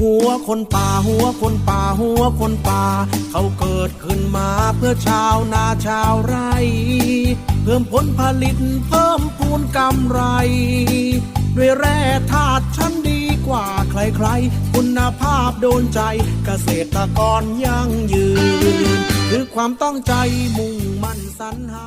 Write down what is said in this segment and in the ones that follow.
หัวคนป่าหัวคนป่าหัวคนป่า เขาเกิดขึ้นมาเพื่อชาวนาชาวไร่ เพิ่มผลผลิตเพิ่มพูนกำไร ด้วยแร่ธาตุชั้นดีกว่าใครๆ คุณภาพโดนใจเกษตรกรยั่งยืน คือความต้องใจมุ่งมั่นสรรหา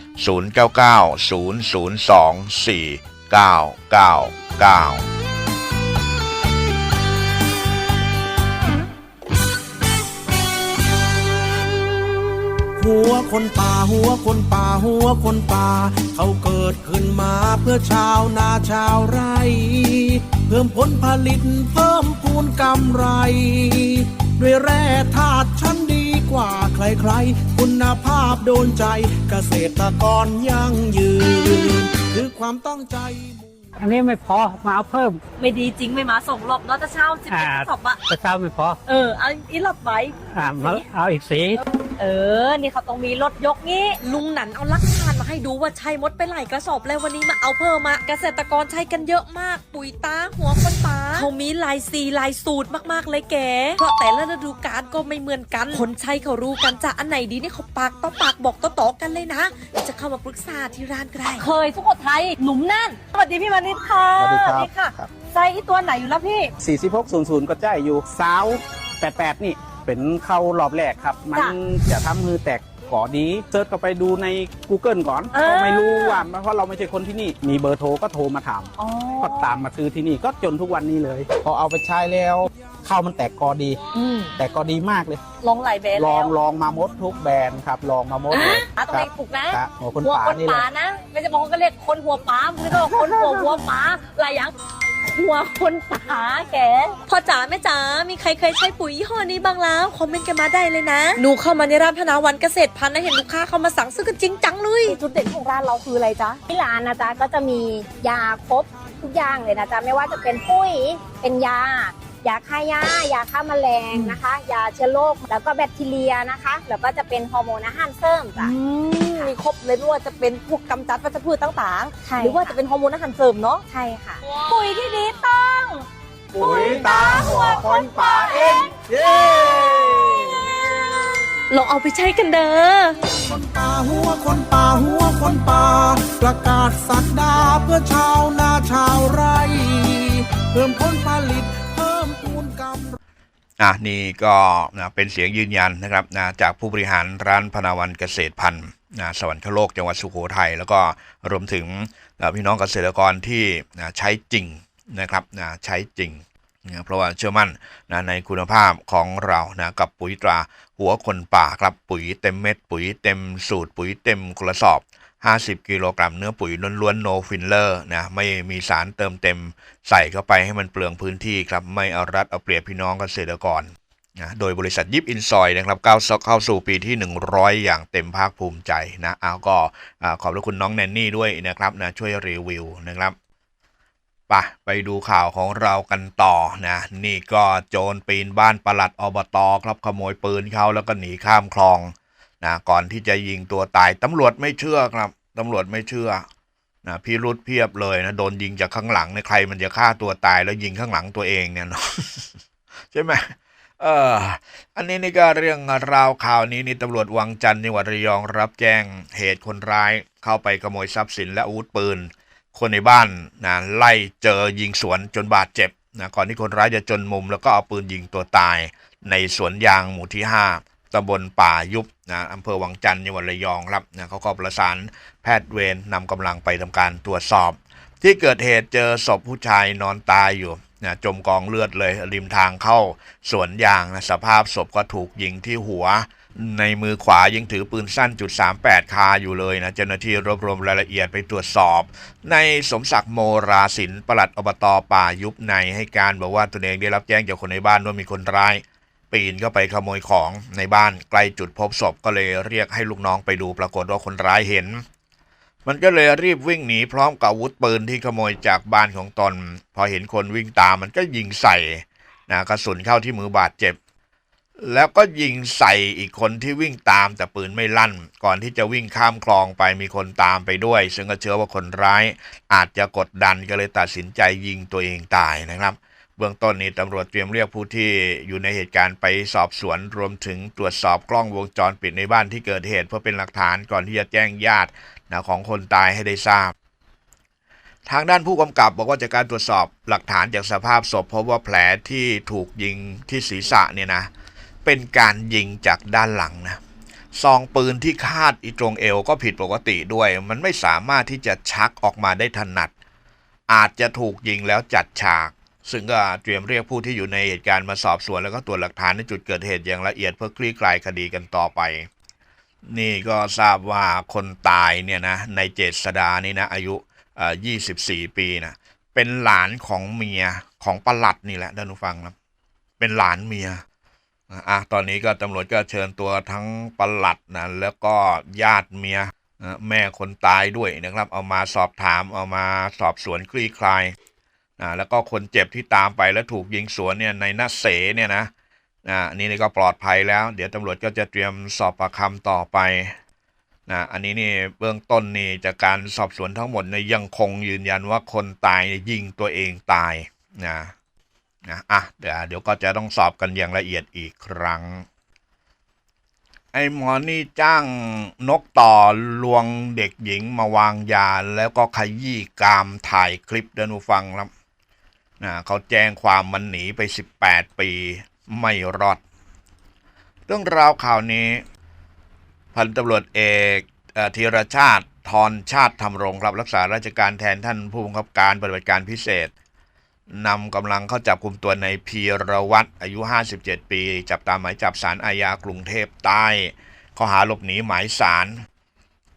หัวคนป่าหัวคนป่าหัวคนป่า เขาเกิดขึ้นมาเพื่อชาวนาชาวไร่ เพิ่มผลผลิตเพิ่มพูนกำไร ด้วยแร่ธาตุชั้นดีกว่า ใครๆ คุณภาพโดนใจเกษตรกรยั่งยืนคือความตั้งใจ อันนี้ไม่พอมาเอาเพิ่ม ไม่ดีจริงไม่มาส่งรอบเนาะจะเช่าสิบอ่าเอ็ดศพอะแต่เช้าไม่พอ เออเอาอีรอบไว้อ่ามาเอาอีกสี เออ นี่เขาต้องมีรถยกงี้ ลุงหนันเอาลักฐานมาให้ดูว่าใช้มดไปหลายกระสอบแล้ววันนี้มาเอาเพิ่มมาเกษตรกรใช้กันเยอะมาก ปุ๋ยตาหัวคนตาเขามีลายสีลายสูตรมากๆเลยแกเพราะแต่ละฤดูกาลก็ไม่เหมือนกัน คนใช้เขารู้กันจะอันไหนดีนี่เขาปากต่อปากบอกต่อต่อๆกันเลยนะเดี๋ยวจะเข้ามาปรึกษาที่ร้านก็ได้เคยสุโขทัยหนุ่มนั่นสวัสดีพี่มานิดค่ะสวัสดีครับ ค่ะครับใส่อีตัวไหนอยู่แล้วพี่ 4600 ก็จ่ายอยู่สาว 88 นี่ เป็นเข้ารอบแรกครับ มันจ้ะจะทำมือแตกก่อดีเซิร์ชก็ไปดูใน Google ก่อนเออก็ไม่รู้ว่าเพราะเราไม่ใช่คนที่นี่ มีเบอร์โทรก็โทรมาถามอ๋อก็ตามมาซื้อที่นี่ก็จนทุกวันนี้เลย พอเอาไปใช้แล้วข้าวมันแตกกอดีอืมแตกกอดีมากเลย ลองหลายแบรนด์ลองแล้วลองมาหมดทุกแบรนด์ครับ ลองมาหมดเลยอะต้องคไปรับปลูกนะครับหัวคนหัวป่าคนนี่เลป่ายนะไม่ใช่บางคนก็เรียกคนหัวป่าไม่ก็คนหัวหัวป่าอะไรอย่าง หัวคนป่าแกพ่อจ๋าแม่จ๋ามีใครเคยใช้ปุ๋ยยี่ห้อนี้บ้างแล้วคอมเมนต์กันมาได้เลยนะหนูเข้ามาในร้านพนาวันเกษตรพันธุ์นะเห็นลูกค้าเข้ามาสั่งซื้อกันจริงจังเลยจุดเด่นของร้านเราคืออะไรจ๊ะที่ร้านนะจ๊ะก็จะมียาครบทุกอย่างเลยนะจ๊ะไม่ว่าจะเป็นปุ้ยเป็นยา ยาฆ่าหญ้ายาฆ่าแมลงนะคะ ยาเชื้อโรคแล้วก็แบคทีเรียนะคะ แล้วก็จะเป็นฮอร์โมนอาหารเสริมจ้ะ อืมมีครบเลยไม่ว่าจะเป็นพวกกำจัดวัชพืชต่างใช่ๆ หรือว่าจะเป็นฮอร์โมนอาหารเสริมเนาะใช่ค่ะ ปุ๋ยที่ดีต้อง ปุ๋ยตาหัวคนป่าเองเย้ ลองเอาไปใช้กันเด้อ คนป่าหัวคนป่าหัวคนป่า ประกาศสักดาเพื่อชาวนาชาวไร่ เพิ่มผลผลิต อะนี่ก็นะเป็นเสียงยืนยันนะครับนะจากผู้บริหารร้านพนาวันเกษตรพันธุ์นะสวรรคโลกจังหวัดสุโขทัยแล้วก็รวมถึงนะพี่น้องเกษตรกรที่นะใช้จริงนะครับนะใช้จริงนะเพราะว่าเชื่อมั่นนะในคุณภาพของเรานะกับปุ๋ยตราหัวคนป่าครับปุ๋ยเต็มเม็ด ปุ๋ยเต็มสูตร ปุ๋ยเต็มกระสอบ 50 กิโลกรัมเนื้อปุ๋ยล้วนๆ no filler นะไม่มีสารเติมเต็มใส่เข้าไปให้มันเปลืองพื้นที่ครับไม่เอารัดเอาเปรียบพี่น้องเกษตรกรนะโดยบริษัทยิปอินซอยนะครับก้าวเข้าสู่ปีที่ 100 อย่างเต็มภาคภูมิใจนะเอาก็ขอบพระคุณน้องแนนนี่ด้วยนะครับนะช่วยรีวิวนะครับไปไปดูข่าวของเรากันต่อนะนี่ก็โจรปีนบ้านปลัดอบตครับขโมยปืนเขาแล้วก็หนีข้ามคลอง นะก่อนที่จะยิงตัวตายตำรวจไม่เชื่อครับตำรวจไม่เชื่อนะพี่รุดเพียบเลยนะโดนยิงจากข้างหลังในใครมันจะฆ่าตัวตายแล้วยิงข้างหลังตัวเองเนี่ยเนาะใช่ไหมเอออันนี้นี่ก็เรื่องราวข่าวนี้นี่ตำรวจวังจันทร์จังหวัดระยองรับแจ้งเหตุคนร้ายเข้าไปขโมยทรัพย์สินและอาวุธปืน คนในบ้านนะไล่เจอยิงสวนจนบาดเจ็บนะก่อนที่คนร้ายจะจนมุมแล้วก็เอาปืนยิงตัวตายในสวนยางหมู่ที่5 ตำบลป่ายุบนะอำเภอวังจันทร์จังหวัดระยองครับนะเขาก็ประสานแพทย์เวรนำกำลังไปทำการตรวจสอบ ที่เกิดเหตุเจอศพผู้ชายนอนตายอยู่นะจมกองเลือดเลยริมทางเข้าสวนยางนะสภาพศพก็ถูกยิงที่หัว ในมือขวายังถือปืนสั้นจุด38 คาอยู่เลยนะเจ้าหน้าที่รวบรวมรายละเอียดไปตรวจสอบ ในสมศักดิ์โมราศิลป์ปลัดอบตป่ายุบในให้การบอกว่าตนเองได้รับแจ้งจากคนในบ้านว่ามีคนร้าย ปีนเข้าไปขโมยของในบ้านใกล้จุดพบศพก็เลยเรียกให้ลูกน้องไปดูปรากฏว่าคนร้ายเห็น มันก็เลยรีบวิ่งหนีพร้อมกับอาวุธปืนที่ขโมยจากบ้านของตน พอเห็นคนวิ่งตามมันก็ยิงใส่นะกระสุนเข้าที่มือบาดเจ็บ แล้วก็ยิงใส่อีกคนที่วิ่งตามแต่ปืนไม่ลั่น ก่อนที่จะวิ่งข้ามคลองไปมีคนตามไปด้วย ซึ่งก็เชื่อว่าคนร้าย อาจจะกดดันก็เลยตัดสินใจยิงตัวเองตายนะครับ เบื้องต้นนี้ตำรวจเตรียมเรียกผู้ที่อยู่ในเหตุการณ์ไปสอบสวนรวมถึงตรวจสอบกล้องวงจรปิดในบ้านที่เกิดเหตุ เพื่อเป็นหลักฐานก่อนที่จะแจ้งญาตินะของคนตายให้ได้ทราบ ทางด้านผู้กำกับบอกว่าจากการตรวจสอบหลักฐานจากสภาพศพพบว่าแผลที่ถูกยิงที่ศีรษะเนี่ยนะเป็นการยิงจากด้านหลังนะซองปืนที่คาดอีตรงเอวก็ผิดปกติด้วย มันไม่สามารถที่จะชักออกมาได้ถนัด อาจจะถูกยิงแล้วจัดฉาก ซึ่งก็เตรียมเรียกผู้ที่อยู่ในเหตุการณ์มาสอบสวนแล้วก็ตรวจหลักฐานในจุดเกิดเหตุอย่างละเอียดเพื่อคลี่คลายคดีกันต่อไป นี่ก็ทราบว่าคนตายเนี่ยนะในเจษดานี่นะอายุอ่24 ปีนะเป็นหลานของเมียของประหลัดนี่แหละท่านผู้ฟังนะเป็นหลานเมียอะตอนนี้ก็ตำรวจก็เชิญตัวทั้งประหลัดนะแล้วก็ญาติเมียแม่คนตายด้วยนะครับ เอามาสอบถามเอามาสอบสวนคลี่คลาย อ่าแล้วก็คนเจ็บที่ตามไปแล้วถูกยิงสวนเนี่ยในนัเสเนี่ยนะอ่าอันนี้นี่ก็ปลอดภัยแล้ว เดี๋ยวตำรวจก็จะเตรียมสอบปากคำต่อไปนะอันนี้นี่เบื้องต้นนี่จากการสอบสวนทั้งหมดเนี่ยยังคงยืนยันว่าคนตายยิงตัวเองตายนะนะอะเดี๋ยวเดี๋ยวก็จะต้องสอบกันอย่างละเอียดอีกครั้ง ไอ้หมอนี่จ้างนกต่อลวงเด็กหญิงมาวางยาแล้วก็ขยี้กามถ่ายคลิปเดินูฟังแล้ว นะเขาแจ้งความมันหนีไป 18 ปีไม่รอด เรื่องราวข่าวนี้ พันตำรวจเอกธีรชาติทรชาติธรรมรงค์ครับรักษาราชการแทนท่านผู้บังคับการปฏิบัติการพิเศษนำกำลังเข้าจับกลุ่มตัวในพีรวัตรอายุ 57 ปี จับตามหมายจับสารอาญากรุงเทพใต้ข้อหาหลบหนีหมายสาร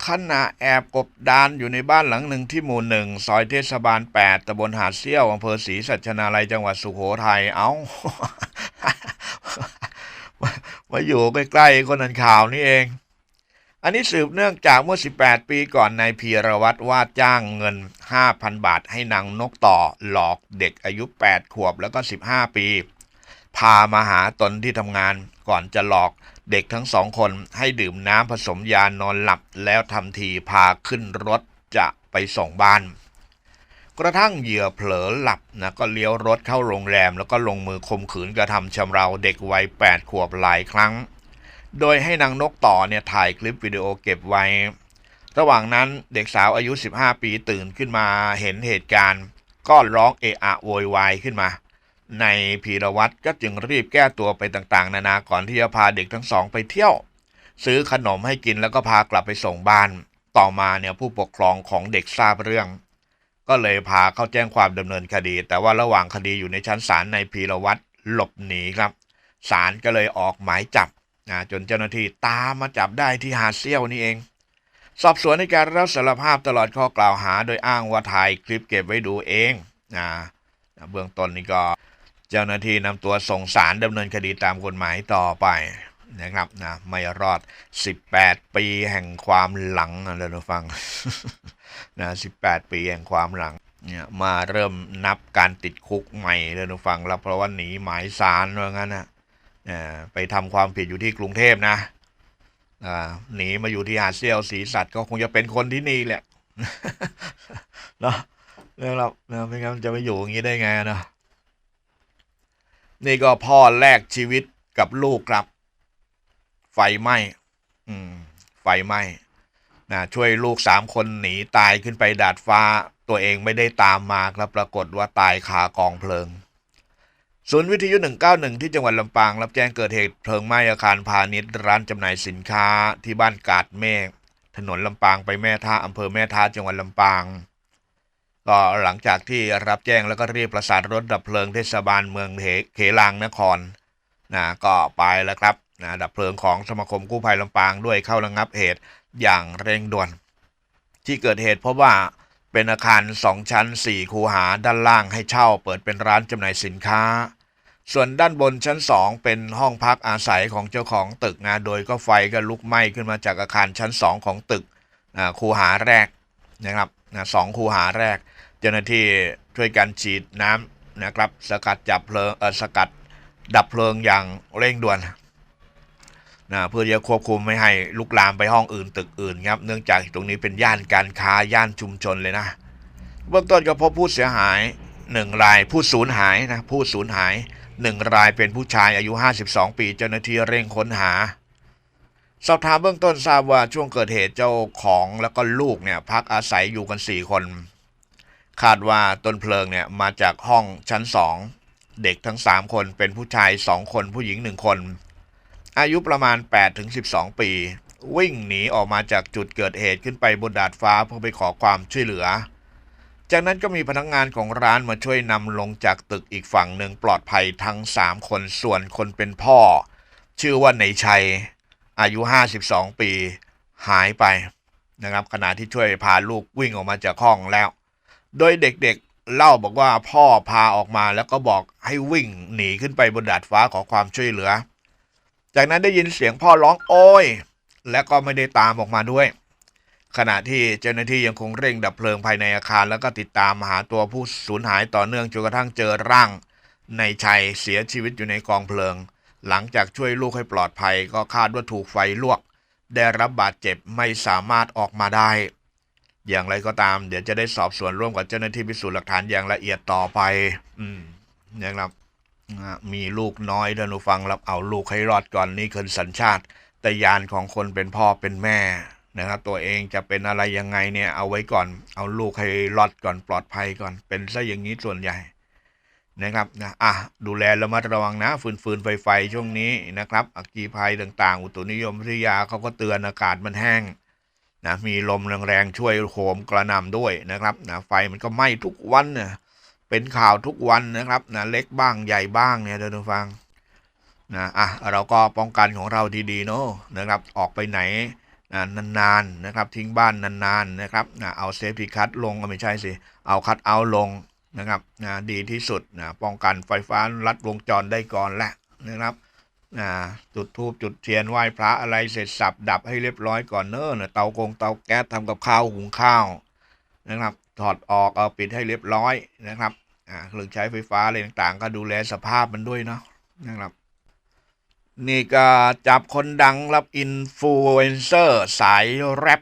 ขณะแอบกบดานอยู่ในบ้านหลังหนึ่งที่หมู่หนึ่งซอยเทศบาล 8ตำบลหาดเซี่ยวอำเภอศรีสัชนาลัยจังหวัดสุโขทัยเอา้ามาอยู่ใกล้ๆคนนันข่าวนี่เอง อันนี้สืบเนื่องจากเมื่อ 18 ปีก่อนนายพีรวัตรว่าจ้างเงิน 5,000 บาทให้นางนกต่อ หลอกเด็กอายุ 8 ขวบแล้วก็ 15 ปี พามาหาตนที่ทำงานก่อนจะหลอก เด็กทั้งสองคนให้ดื่มน้ำผสมยานอนหลับแล้วทำทีพาขึ้นรถจะไปส่งบ้าน กระทั่งเหยื่อเผลอหลับนะก็เลี้ยวรถเข้าโรงแรม แล้วก็ลงมือข่มขืนกระทำชำเราเด็กวัย8ขวบหลายครั้ง โดยให้นางนกต่อเนี่ยถ่ายคลิปวิดีโอเก็บไว้ ระหว่างนั้นเด็กสาวอายุ 15 ปีตื่นขึ้นมาเห็นเหตุการณ์ ก็ร้องเอะอะโวยวายขึ้นมา ในพีรวัตรก็จึงรีบแก้ตัวไปต่างๆ นานาก่อนที่จะพาเด็กทั้งสองไปเที่ยว ซื้อขนมให้กินแล้วก็พากลับไปส่งบ้าน ต่อมาเนี่ยผู้ปกครองของเด็กทราบเรื่อง ก็เลยพาเข้าแจ้งความดำเนินคดี แต่ว่าระหว่างคดีอยู่ในชั้นศาลในพีรวัตรหลบหนีครับศาลก็เลยออกหมายจับนะจนเจ้าหน้าที่ตามมาจับได้ที่หาดเซี่ยวนี่เอง สอบสวนในการรับสารภาพตลอดข้อกล่าวหา โดยอ้างว่าถ่ายคลิปเก็บไว้ดูเองนะนะเบื้องต้นนี่ก็ เจ้าหน้าที่นำตัวส่งสารดำเนินคดีตามกฎหมายต่อไปนะครับนะไม่รอด 18 ปีแห่งความหลังนะเราฟังนะ18 ปีแห่งความหลังเนี่ยมาเริ่มนับการติดคุกใหม่เลยนะฟังแล้วเพราะว่าหนีหมายสารว่างั้นนะเอ่อไปทำความผิดอยู่ที่กรุงเทพนะหนีมาอยู่ที่หาดเซียวศรีสัตว์ก็คงจะเป็นคนที่นี่แหละเนาะแล้วเราเนะไม่งั้นจะไปอยู่อย่างนี้ได้ไงเนาะ นี่ก็พ่อแลกชีวิตกับลูกครับ ไฟไหม้อืมไฟไหม้นะช่วยลูกสามคนหนีตายขึ้นไปดาดฟ้า ตัวเองไม่ได้ตามมาครับปรากฏว่าตายคากองเพลิงศูนย์วิทยุ 191 ที่จังหวัดลำปาง รับแจ้งเกิดเหตุเพลิงไหม้อาคารพาณิชย์ร้านจำหน่ายสินค้าที่บ้านกาดเมฆถนนลำปางไปแม่ท่าอำเภอแม่ท่าจังหวัดลำปาง ก็หลังจากที่รับแจ้งแล้วก็รีบประสานรถดับเพลิงเทศบาลเมืองเขเขลางนครนะก็ไปแล้วครับนะดับเพลิงของสมาคมกู้ภัยลำปางด้วยเข้าระงับเหตุอย่างเร่งด่วน ที่เกิดเหตุเพราะว่าเป็นอาคารสองชั้นสี่คูหาด้านล่างให้เช่าเปิดเป็นร้านจำหน่ายสินค้า ส่วนด้านบนชั้น 2 เป็นห้องพักอาศัยของเจ้าของตึกนะโดยก็ไฟก็ลุกไหม้ขึ้นมาจากอาคารชั้น 2 ของตึกคูหาแรกนะครับนะสองคูหาแรก จ้าหน้าที่ช่วยกันฉีดน้ำนะครับ สกัดจับเพลิงเออสกัดดับเพลิงอย่างเร่งด่วนนะเพื่อจะควบคุมไม่ให้ลุกลามไปห้องอื่นตึกอื่นครับ เนื่องจากตรงนี้เป็นย่านการค้าย่านชุมชนเลยนะเบื้องต้นก็พบผู้เสียหายหนึ่งรายผู้สูญหายนะผู้สูญหายหนึ่งรายเป็นผู้ชายอายุ 52 ปีเจ้าหน้าที่เร่งค้นหา สอบถามเบื้องต้นทราบว่าช่วงเกิดเหตุเจ้าของแล้วก็ลูกเนี่ยพักอาศัยอยู่กัน 4 คน คาดว่าต้นเพลิงเนี่ยมาจากห้องชั้น2เด็กทั้ง 3 คนเป็นผู้ชาย 2 คนผู้หญิง 1 คน อายุประมาณ 8-12 ปี วิ่งหนีออกมาจากจุดเกิดเหตุขึ้นไปบนดาดฟ้าเพื่อไปขอความช่วยเหลือ จากนั้นก็มีพนักงานของร้านมาช่วยนำลงจากตึกอีกฝั่งหนึ่งปลอดภัยทั้ง 3 คนส่วนคนเป็นพ่อ ชื่อว่าในชัย อายุ 52 ปี หายไปนะครับขณะที่ช่วยพาลูกวิ่งออกมาจากห้องแล้ว โดยเด็กๆเล่าบอกว่าพ่อพาออกมาแล้วก็บอกให้วิ่งหนีขึ้นไปบนดาดฟ้าขอความช่วยเหลือ จากนั้นได้ยินเสียงพ่อร้องโอยและก็ไม่ได้ตามออกมาด้วย ขณะที่เจ้าหน้าที่ยังคงเร่งดับเพลิงภายในอาคาร แล้วก็ติดตามหาตัวผู้สูญหายต่อเนื่องจนกระทั่งเจอร่าง ในชัยเสียชีวิตอยู่ในกองเพลิง หลังจากช่วยลูกให้ปลอดภัย ก็คาดว่าถูกไฟลวก ได้รับบาดเจ็บไม่สามารถออกมาได้ อย่างไรก็ตาม เดี๋ยวจะได้สอบสวนร่วมกับเจ้าหน้าที่พิสูจน์หลักฐานอย่างละเอียดต่อไป อืมนะครับมีลูกน้อยท่านผู้ฟังรับเอาลูกให้รอดก่อนนี่คือสัญชาตแต่ยานของคนเป็นพ่อเป็นแม่นะครับตัวเองจะเป็นอะไรยังไงเนี่ย เอาไว้ก่อน เอาลูกให้รอดก่อนปลอดภัยก่อน เป็นซะอย่างนี้ส่วนใหญ่นะครับนะอะดูแลระมัดระวังนะ ฟืนฟืนไฟไฟช่วงนี้นะครับอัคคีภัยต่างๆ อุตุนิยมวิทยาเขาก็เตือนอากาศมันแห้ง นะมีลมแรงๆช่วยโหมกระนำด้วยนะครับนะไฟมันก็ไหม้ทุกวันเนี่ยเป็นข่าวทุกวันนะครับนะเล็กบ้างใหญ่บ้างเนี่ยท่านผู้ฟังนะอะเราก็ป้องกันของเราดีๆเนาะนะครับออกไปไหนนะนานๆนะครับทิ้งบ้านนานๆนะครับนะเอาเซฟตี้คัทลงก็ไม่ใช่สิ เอาคัทเอาลงนะครับนะดีที่สุดนะป้องกันไฟฟ้าลัดวงจรได้ก่อนแหละนะครับ จุดทูบจุดเทียนไหว้พระอะไรเสร็จสับดับให้เรียบร้อยก่อนเนอะนะเตากงเตาแก๊สทำกับข้าวหุงข้าวนะครับ ถอดออกเอาปิดให้เรียบร้อยนะครับอ่าเครื่องใช้ไฟฟ้าอะไรต่างๆ ก็ดูแลสภาพมันด้วยเนาะนะครับ นี่ก็จับคนดังรับอินฟลูเอนเซอร์สายแรป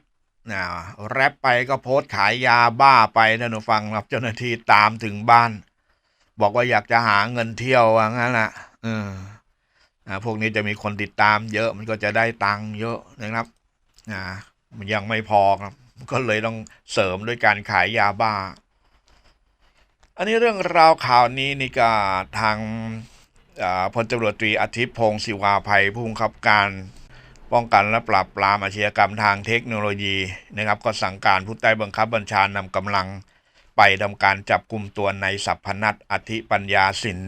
นะแรปไปก็โพสต์ขายยาบ้าไปท่านผู้ฟังครับเจ้าหน้าที่ตามถึงบ้าน บอกว่าอยากจะหาเงินเที่ยวว่างั้นแหละเออ อ่าพวกนี้จะมีคนติดตามเยอะมันก็จะได้ตังค์เยอะนะครับอ่ามันยังไม่พอครับก็เลยต้องเสริมด้วยการขายยาบ้า อันนี้เรื่องราวข่าวนี้นี่ก็ทางพลตำรวจตรีอาทิตย์พงศ์ศิวาภัยผู้บังคับการป้องกันและปราบปรามอาชญากรรมทางเทคโนโลยีนะครับ ก็สั่งการผู้ใต้บังคับบัญชานำกำลังไปทำการจับกลุ่มตัวในสัพพนัทอธิปัญญาสิน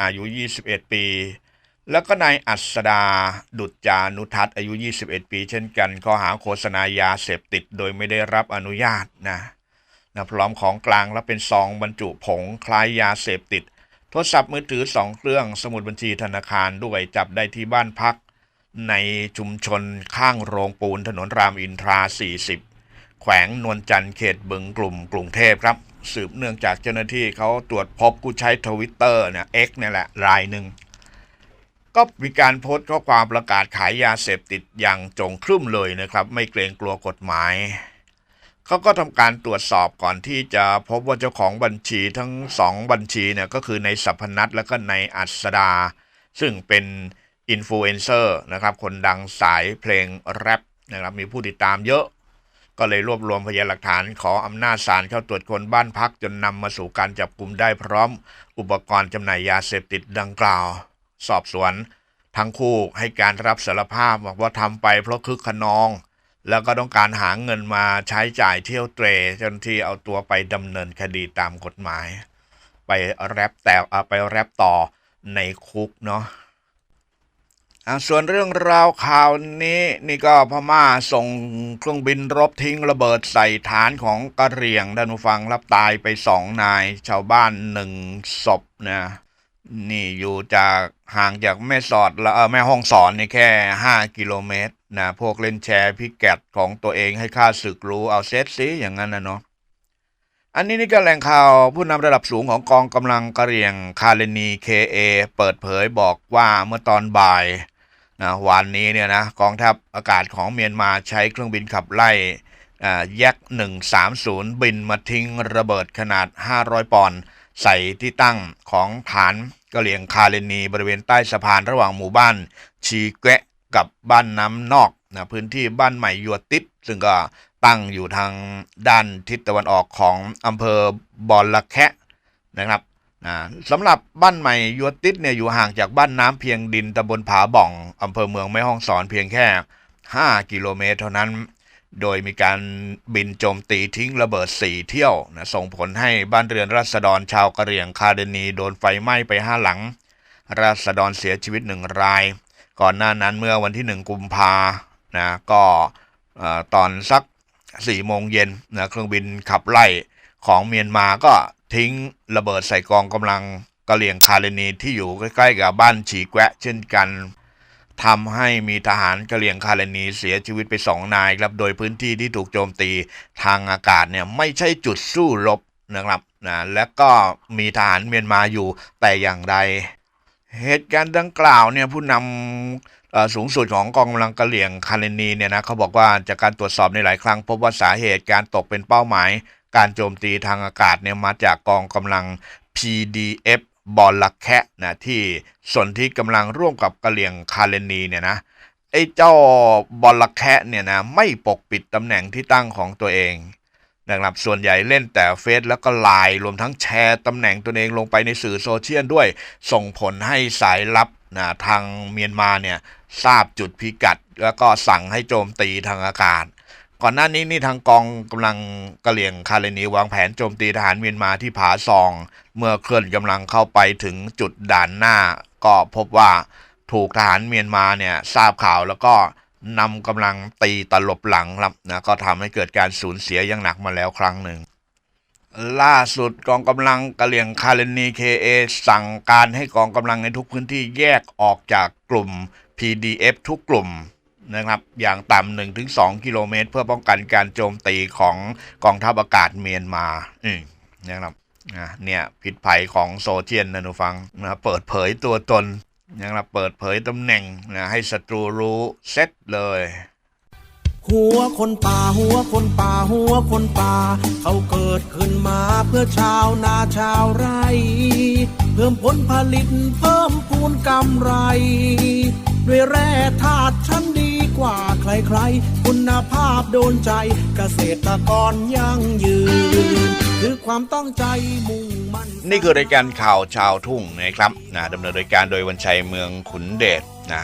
อายุ 21 ปี แล้วก็นายอัศดา ดุจจานุทัศน์อายุ 21 ปี เช่นกัน ข้อหาโฆษณายาเสพติดโดยไม่ได้รับอนุญาตนะนะพร้อมของกลางและเป็นซองบรรจุผงคล้ายยาเสพติด โทรศัพท์มือถือ 2 เครื่อง สมุดบัญชีธนาคารด้วยจับได้ที่บ้านพัก ในชุมชนข้างโรงปูนถนนรามอินทรา 40 แขวงนวลจันทร์เขตบึงกลุ่มกรุงเทพครับ สืบเนื่องจากเจ้าหน้าที่เขาตรวจพบผู้ใช้ทวิตเตอร์เนี่ย X เนี่ยแหละรายหนึ่ง ก็มีการโพสต์ข้อความประกาศขายยาเสพติดอย่างจงครึ่มเลยนะครับ ไม่เกรงกลัวกฎหมาย เขาก็ทำการตรวจสอบก่อนที่จะพบว่าเจ้าของบัญชีทั้งสองบัญชีเนี่ยก็คือในสัพพนัทและก็ในอัศดา ซึ่งเป็นอินฟลูเอนเซอร์นะครับคนดังสายเพลงแรปนะครับมีผู้ติดตามเยอะก็เลยรวบรวมพยานหลักฐานขออำนาจศาลเข้าตรวจคนบ้านพักจนนำมาสู่การจับกลุ่มได้พร้อมอุปกรณ์จำหน่ายยาเสพติดดังกล่าว สอบสวน ทั้งคู่ให้การรับสารภาพบอกว่าทำไปเพราะคึกขนอง แล้วก็ต้องการหาเงินมาใช้จ่ายเที่ยวเตรจนที่เอาตัวไปดำเนินคดีตามกฎหมาย ไปแรปแต่เอาไปแรปต่อในคุกเนาะส่วนเรื่องราวข่าวนี้นี่ก็พม่าส่งเครื่องบินรบทิ้งระเบิดใส่ฐานของกะเหรี่ยงท่านฟังรับตายไปสองนาย ชาวบ้านหนึ่งศพนะ นี่อยู่จากห่างจากแม่สอดแล้วแม่ห้องสอนนี่แค่ 5 กิโลเมตรนะพวกเล่นแชร์พิกัดของตัวเองให้ค่าศึกรู้เอาเซตซิอย่างนั้นนะเนาะอันนี้นี่ก็แหล่งข่าวผู้นำระดับสูงของกองกำลังกะเหรี่ยงคาเลนีเคเอเปิดเผยบอกว่าเมื่อตอนบ่ายนะวันนี้เนี่ยนะกองทัพอากาศของเมียนมาใช้เครื่องบินขับไล่อ่าแยก130 บินมาทิ้งระเบิดขนาด 500 ปอนด์ใส่ที่ตั้งของฐาน กะเหลี่ยงคาเลนีบริเวณใต้สะพานระหว่างหมู่บ้าน ชีแกะกับบ้านน้ำนอกนะพื้นที่บ้านใหม่ยัวติดซึ่งก็ตั้งอยู่ทางด้านทิศตะวันออกของอำเภอบอลละแคะนะครับนะสำหรับบ้านใหม่ยัวติดเนี่ยอยู่ห่างจากบ้านน้ำเพียงดินตำบลผาบ่องอำเภอเมืองแม่ฮ่องสอนเพียงแค่ 5 กิโลเมตรเท่านั้น โดยมีการบินโจมตีทิ้งระเบิด 4 เที่ยวนะส่งผลให้บ้านเรือนรัษฎรชาวกะเหรี่ยงคาเดนีโดนไฟไหม้ไป 5 หลังรัษฎรเสียชีวิตหนึ่งราย ก่อนหน้านั้นเมื่อวันที่ 1 กุมภานะก็ตอนสัก 4 โมงเย็นนะเครื่องบินขับไล่ของเมียนมาก็ทิ้งระเบิดใส่กองกำลังกะเหรี่ยงคาเดนีที่อยู่ใกล้ๆกับบ้านฉีแกะเช่นกัน ทำให้มีทหารกะเหรี่ยงคาเลนีเสียชีวิตไปสองนายครับ โดยพื้นที่ที่ถูกโจมตีทางอากาศเนี่ยไม่ใช่จุดสู้รบนะครับนะและก็มีทหารเมียนมาอยู่แต่อย่างใด เหตุการณ์ดังกล่าวเนี่ยผู้นำสูงสุดของกองกำลังกะเหรี่ยงคาเลนีเนี่ยนะเขาบอกว่าจากการตรวจสอบในหลายครั้ง พบว่าสาเหตุการตกเป็นเป้าหมาย การโจมตีทางอากาศเนี่ยมาจากกองกำลัง PDF บอลลักแคะนะที่ส่วนที่กำลังร่วมกับกะเหรี่ยงคาเลนีเนี่ยนะไอ้เจ้าบอลลักแคะเนี่ยนะไม่ปกปิดตำแหน่งที่ตั้งของตัวเองนะครับส่วนใหญ่เล่นแต่เฟซแล้วก็ไลน์รวมทั้งแชร์ตำแหน่งตัวเองลงไปในสื่อโซเชียลด้วย ส่งผลให้สายลับนะทางเมียนมาเนี่ยทราบจุดพิกัด แล้วก็สั่งให้โจมตีทางอากาศ ก่อนหน้านี้นี่ทางกองกำลังกะเหรี่ยงคาเลนีวางแผนโจมตีทหารเมียนมาที่ผาซอง เมื่อเคลื่อนกำลังเข้าไปถึงจุดด่านหน้า ก็พบว่าถูกทหารเมียนมาเนี่ยทราบข่าวแล้วก็นำกำลังตีตลบหลังครับนะก็ทำให้เกิดการสูญเสียอย่างหนักมาแล้วครั้งหนึ่ง ล่าสุดกองกำลังกะเหรี่ยงคาเลนีเคเอสั่งการให้กองกำลังในทุกพื้นที่แยกออกจากกลุ่ม PDF ทุกกลุ่ม นะครับอย่างต่ำหนึ่งถึงสองกิโลเมตร เพื่อป้องกันการโจมตีของกองทัพอากาศเมียนมาอืนะครับอะเนี่ยพิษภัยของโซเชียลนะหนูฟังนะเปิดเผยตัวตนนะครับเปิดเผยตำแหน่งนะให้ศัตรูรู้เซตเลย หัวคนป่าหัวคนป่าหัวคนป่า เขาเกิดขึ้นมาเพื่อชาวนาชาวไร่ เพิ่มผลผลิตเพิ่มพูนกำไร ด้วยแร่ธาตุันดีกว่าใครๆ คุณภาพโดนใจเกษตรกรยั่งยืน คือความตั้งใจมุ่งมั่น นี่คือรายการข่าวชาวทุ่งนะครับนะดำเนินรายการโดยวันชัยเมืองขุนเดชนะ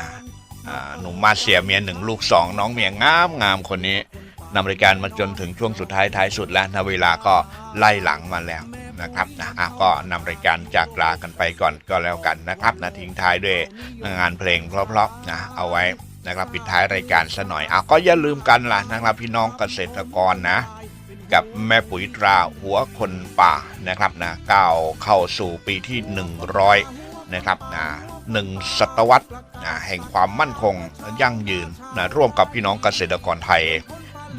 หนุ่มมาเสียเมียหนึ่งลูกสองน้องเมียงามงามคนนี้นำรายการมาจนถึงช่วงสุดท้ายท้ายสุดแล้วนะเวลาก็ไล่หลังมาแล้วนะครับนะก็นำรายการจากลากันไปก่อนก็แล้วกันนะครับนะทิ้งท้ายด้วยงานเพลงเพราะๆนะเอาไว้ นะครับปิดท้ายรายการซะหน่อยอะก็อย่าลืมกันล่ะนะครับพี่น้องเกษตรกรนะ กับแม่ปุ๋ยตราหัวคนป่านะครับนะก้าวเข้าสู่ปีที่ 100 นะครับนะหนึ่งศตวรรษนะแห่งความมั่นคงยั่งยืนนะร่วมกับพี่น้องเกษตรกรไทย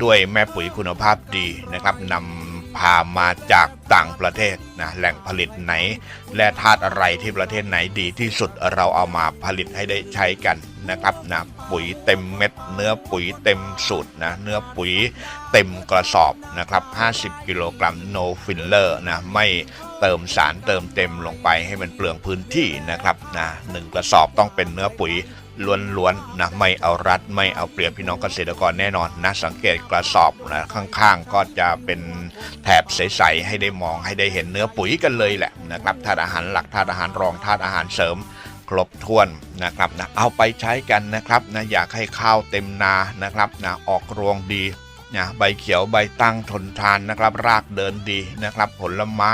ด้วยแม่ปุ๋ยคุณภาพดีนะครับนำ พามาจากต่างประเทศนะแหล่งผลิตไหน และธาตุอะไรที่ประเทศไหนดีที่สุดเราเอามาผลิตให้ได้ใช้กันนะครับนะปุ๋ยเต็มเม็ด เนื้อปุ๋ยเต็มสูตรนะเนื้อปุ๋ยเต็มกระสอบนะครับ 50 กิโลกรัม no filler นะไม่เติมสารเติมเต็มลงไปให้มันเปลืองพื้นที่นะครับนะหนึ่งกระสอบต้องเป็นเนื้อปุ๋ย ล้วนๆนะไม่เอารัดไม่เอาเปรียบพี่น้องเกษตรกรแน่นอนนะสังเกตกระสอบนะข้างๆ ก็จะเป็นแถบใสๆให้ได้มองให้ได้เห็นเนื้อปุ๋ยกันเลยแหละนะครับธาตุอาหารหลักธาตุอาหารรองธาตุอาหารเสริมครบถ้วนนะครับนะเอาไปใช้กันนะครับนะอยากให้ข้าวเต็มนานะครับนะออกรวงดีนะใบเขียวใบตั้งทนทานนะครับ รากเดินดีนะครับ ผลไม้